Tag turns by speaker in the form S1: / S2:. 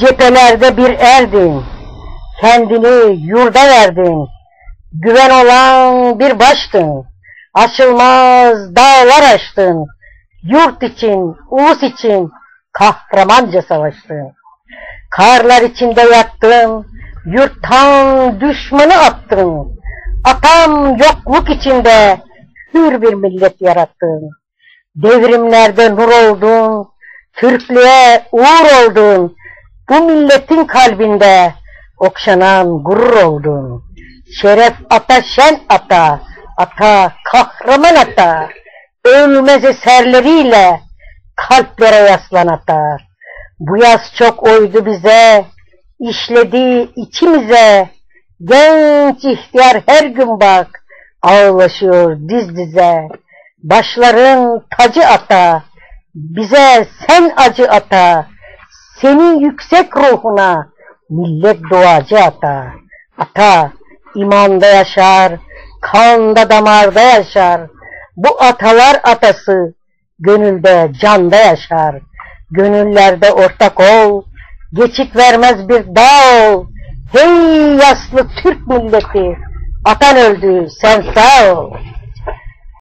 S1: Cephelerde bir erdin, kendini yurda verdin. Güven olan bir baştın, aşılmaz dağlar aştın. Yurt için, ulus için kahramanca savaştın. Karlar içinde yattın, yurttan düşmanı attın. Atam yokluk içinde hür bir millet yarattın. Devrimlerde nur oldun, Türklüğe uğur oldun. Bu milletin kalbinde okşanan gurur oldun. Şeref ata şen ata, ata kahraman ata. Ölmez eserleriyle kalplere yaslan ata. Bu yaz çok oydu bize, işledi içimize. Genç ihtiyar her gün bak, ağlaşıyor diz dize. Başların tacı ata, bize sen acı ata, senin yüksek ruhuna millet doğacı ata. Ata imanda yaşar, kanda damarda yaşar. Bu atalar atası gönülde canda yaşar. Gönüllerde ortak ol, geçit vermez bir dağ ol. Hey yaslı Türk milleti, atan öldü sen sağ ol.